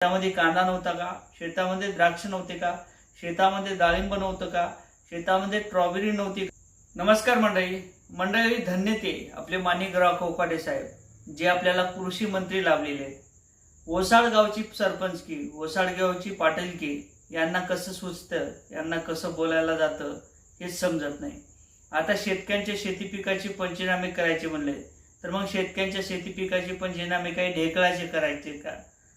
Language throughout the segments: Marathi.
शेतामध्ये कांदा नव्हता का? शेतामध्ये द्राक्ष नव्हते का? शेतामध्ये डाळिंब नव्हतं का? शेतामध्ये स्ट्रॉबेरी नव्हती का? नमस्कार मंडळी. मंडळी धन्य ते आपले माणिकराव कोकाटे साहेब जे आपल्याला कृषी मंत्री लाभलेले ओसाड गावची सरपंच की ओसाड गावची पाटील की यांना कसं सुचतं यांना कसं बोलायला जातं हेच समजत नाही. आता शेतकऱ्यांच्या शेती पिकाची पंचनामे करायचे म्हणले तर मग शेतकऱ्यांच्या शेती पिकाची पंचनामे काही ढेकळाचे करायचे का?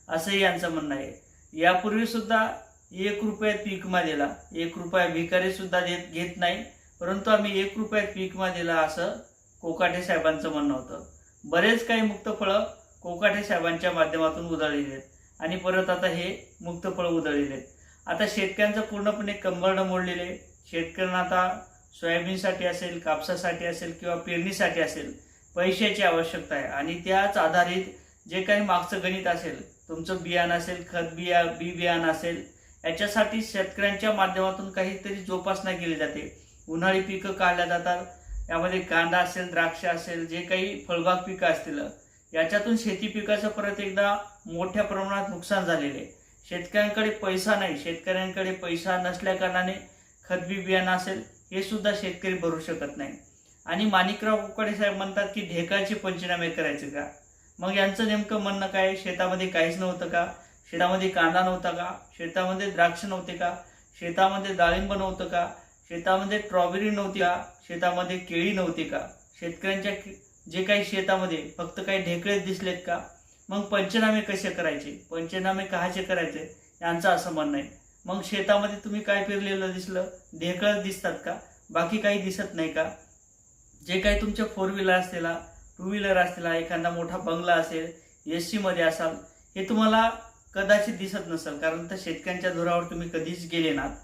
असंही यांचं म्हणणं आहे. यापूर्वी सुद्धा एक रुपयात पीक मा दिला एक रुपया भिकारी सुद्धा देत घेत नाही. परंतु आम्ही एक रुपयात पीक मा दिला असं कोकाटे साहेबांचं म्हणणं होतं. बरेच काही मुक्त फळं कोकाटे साहेबांच्या माध्यमातून उधळलेली आहेत. आणि परत आता हे मुक्त फळं उधळलेले आहेत. आता शेतकऱ्यांचं पूर्णपणे कंबरडं मोडलेले आहे. शेतकऱ्यांना आता सोयाबीनसाठी असेल कापसासाठी असेल किंवा पेरणीसाठी असेल पैशाची आवश्यकता आहे. आणि त्याच आधारित जे काही मागचं गणित असेल तुमचं बियाणं असेल खत बिया बी बियाणं असेल याच्यासाठी शेतकऱ्यांच्या माध्यमातून काहीतरी जोपासना केली जाते. उन्हाळी पिकं काढल्या जातात. यामध्ये कांदा असेल द्राक्ष असेल जे काही फळबाग पिकं असतील याच्यातून शेती पिकाचं परत एकदा मोठ्या प्रमाणात नुकसान झालेले आहे. शेतकऱ्यांकडे पैसा नाही. शेतकऱ्यांकडे पैसा नसल्या कारणाने खत बी बियाणं असेल हे सुद्धा शेतकरी भरू शकत नाही. आणि माणिकराव कुकडे साहेब म्हणतात की ढेकाचे पंचनामे करायचे का? मग यांचं नेमकं म्हणणं काय? शेतामध्ये काहीच नव्हतं का? शेतामध्ये कांदा नव्हता का? शेतामध्ये द्राक्ष नव्हते का? शेतामध्ये डाळिंब नव्हतं का? शेतामध्ये स्ट्रॉबेरी नव्हती का? शेतामध्ये केळी नव्हती का? शेतकऱ्यांच्या जे काही शेतामध्ये फक्त काही ढेकळेच दिसलेत का? मग पंचनामे कसे करायचे? पंचनामे कहाचे करायचे? यांचं असं म्हणणं आहे. मग शेतामध्ये तुम्ही काय पेरलेलं दिसलं? ढेकळच दिसतात का? बाकी काही दिसत नाही का? जे काही तुमच्या फोर व्हीलर असलेला टू व्हीलर असतील एखादा मोठा बंगला असेल एसमध्ये असाल हे तुम्हाला कदाचित दिसत नसेल कारण तर शेतकऱ्यांच्या धुरावर तुम्ही कधीच गेले नात.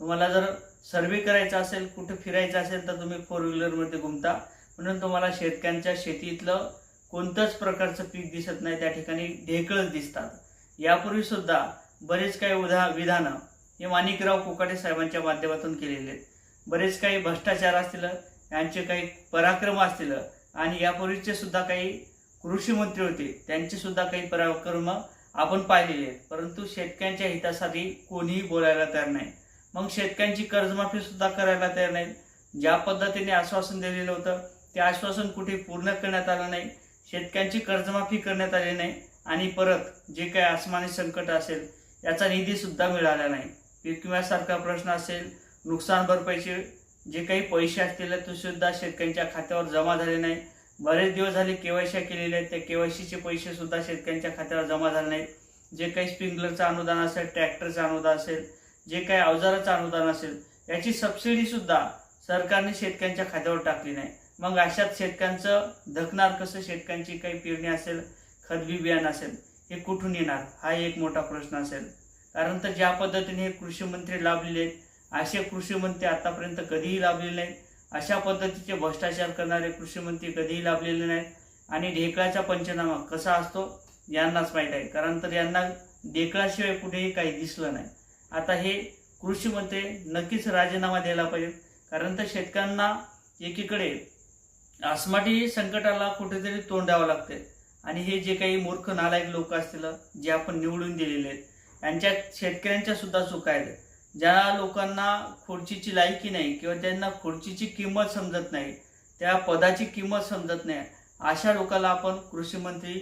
तुम्हाला जर सर्वे करायचा असेल कुठं फिरायचं असेल तर तुम्ही फोर व्हीलरमध्ये घुमता. म्हणून तुम्हाला शेतकऱ्यांच्या शेतीतलं कोणतंच प्रकारचं पीक दिसत नाही त्या ठिकाणी ढेकळच दिसतात. यापूर्वी सुद्धा बरेच काही उदा विधानं हे माणिकराव कोकाटे साहेबांच्या माध्यमातून केलेले आहेत. बरेच काही भ्रष्टाचार असतील यांचे काही पराक्रम असतील आणि यापूर्वीचे सुद्धा काही कृषी मंत्री होते त्यांचे सुद्धा काही पराक्रम आपण पाहिलेले आहेत. परंतु शेतकऱ्यांच्या हितासाठी कोणीही बोलायला तयार नाही. मग शेतकऱ्यांची कर्जमाफी सुद्धा करायला तयार नाही ज्या पद्धतीने आश्वासन दिलेलं होतं ते आश्वासन कुठे पूर्ण करण्यात आलं नाही. शेतकऱ्यांची कर्जमाफी करण्यात आली नाही. आणि परत जे काही आसमानी संकट असेल याचा निधी सुद्धा मिळाला नाही. पीक विम्यासारखा प्रश्न असेल नुकसान भरपाईचे जे काही पैसे असतील ते सुद्धा शेतकऱ्यांच्या खात्यावर जमा झाले नाही बरेच दिवस झाले केवायसी केलेले आहेत. त्या केवायसीचे पैसे सुद्धा शेतकऱ्यांच्या खात्यावर जमा झाले नाहीत. जे काही स्प्रिंकलरचं अनुदान असेल ट्रॅक्टरचं अनुदान असेल जे काही अवजाराचं अनुदान असेल याची सबसिडी सुद्धा सरकारने शेतकऱ्यांच्या खात्यावर टाकली नाही. मग अशात शेतकऱ्यांचं धकणार कसं? शेतकऱ्यांची काही पेरणी असेल खतबी बियाणं असेल हे कुठून येणार? हा एक मोठा प्रश्न असेल. कारण तर ज्या पद्धतीने हे कृषी मंत्री लाभलेले आहेत असे कृषी मंत्री आतापर्यंत कधीही लाभलेले नाहीत. अशा पद्धतीचे भ्रष्टाचार करणारे कृषी मंत्री कधीही लाभलेले नाहीत. आणि ढेकळाचा पंचनामा कसा असतो यांनाच माहीत आहे. कारण तर यांना ढेकळाशिवाय कुठेही काही दिसलं नाही. आता हे कृषी मंत्री नक्कीच राजीनामा द्यायला पाहिजे. कारण तर शेतकऱ्यांना एकीकडे आसमाटी संकटाला कुठेतरी तोंड द्यावं लागते आणि हे जे काही मूर्ख नालायक लोक असतील जे आपण निवडून दिलेले आहेत यांच्या शेतकऱ्यांच्या सुद्धा चुका आहेत. ज्या लोकांना खुर्चीची लायकी नाही किंवा त्यांना खुर्चीची किंमत समजत नाही त्या पदाची किंमत समजत नाही अशा लोकांना आपण कृषी मंत्री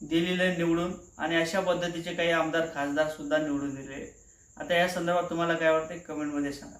दिलेले निवडून आणि अशा पद्धतीचे काही आमदार खासदार सुद्धा निवडून दिले. आता या संदर्भात तुम्हाला काय वाटते कमेंटमध्ये सांगा.